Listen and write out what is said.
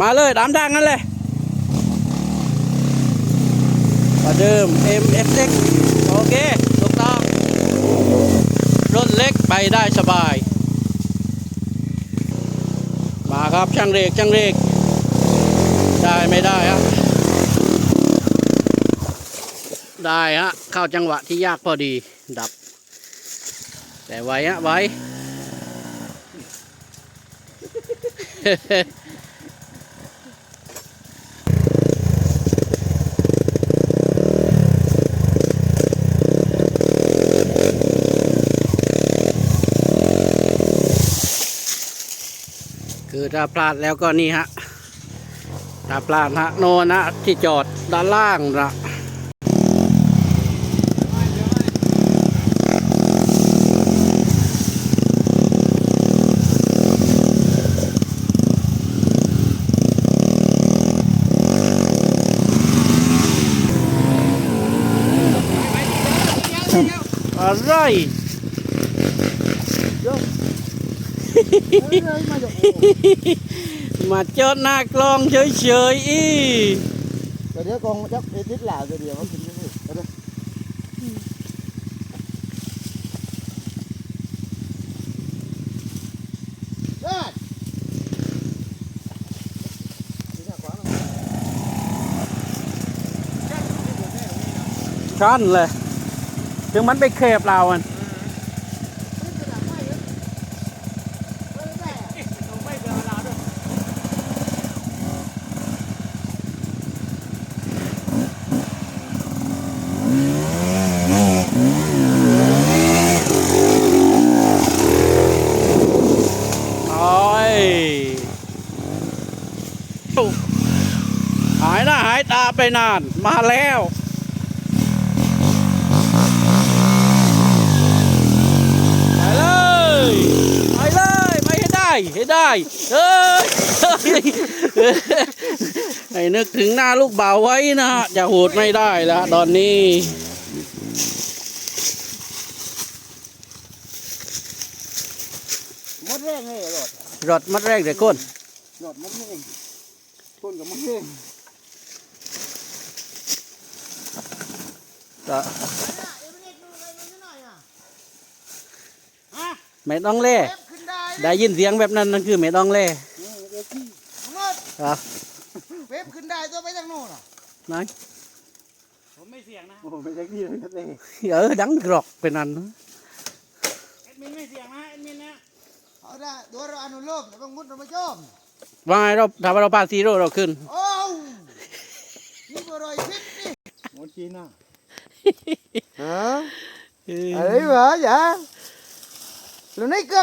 มาเลยตามทางนั้นเลยประเดิม MFX โอเคถูกต้องรถเล็กไปได้สบาย มาครับช่างเรกช่างเรกได้ไม่ได้ฮะได้ฮะเข้าจังหวะที่ยากพอดีดับ แต่ไว้ฮะไว้ คือถ้าพลาดแล้วก็นี่ฮะถ้าพลาดฮะโนนนะที่จอดด้านล่างนะอะไรมาจอดหน้ากลองเฉยๆอีเดี๋ยวกองจักเอทิสหล่าเดี๋ยวเขากินได้เลยเดี๋ยวเฮ้ย ชันเลย ถึงมันไปเคบเราอันโอ้ยหายหน้าหายตาไปนานมาแล้วไปเลยไปเลยไปให้ได้ให้ได้เฮ้ยเฮ้ยให้นึกถึงหน้าลูกบ่าวไว้นะฮะจะโหดไม่ได้แล้วตอนนี้มดแรงเลยรถรถมัดแรกเด็กคนรถมดแรงคนกับมดแรง ก็ไม่ต้องเล่ขึ้นได้ได้ยินเสียงแบบนั้นนั่นคือไม่ต้องเล่เดี๋ยวที่มดครับเว็บขึ้นได้ตัวไปทางโน่นอะนั่นผมไม่เสี่ยงนะโอ้ไม่ใช่ที่เลยนะเต้เออดังกรอกเป็นอันแอดมินไม่เสี่ยงนะแอดมินนะเอาได้ตัวเราอนุโลมแต่บางมุดเราไม่ชอบว่าไงเราถ้าเราพาซีโร่เราขึ้นโอ้วนี่บรอยชิดนี่หมดจีน่ะ ฮะอะไรวะจ๊ะแล้วในเกือ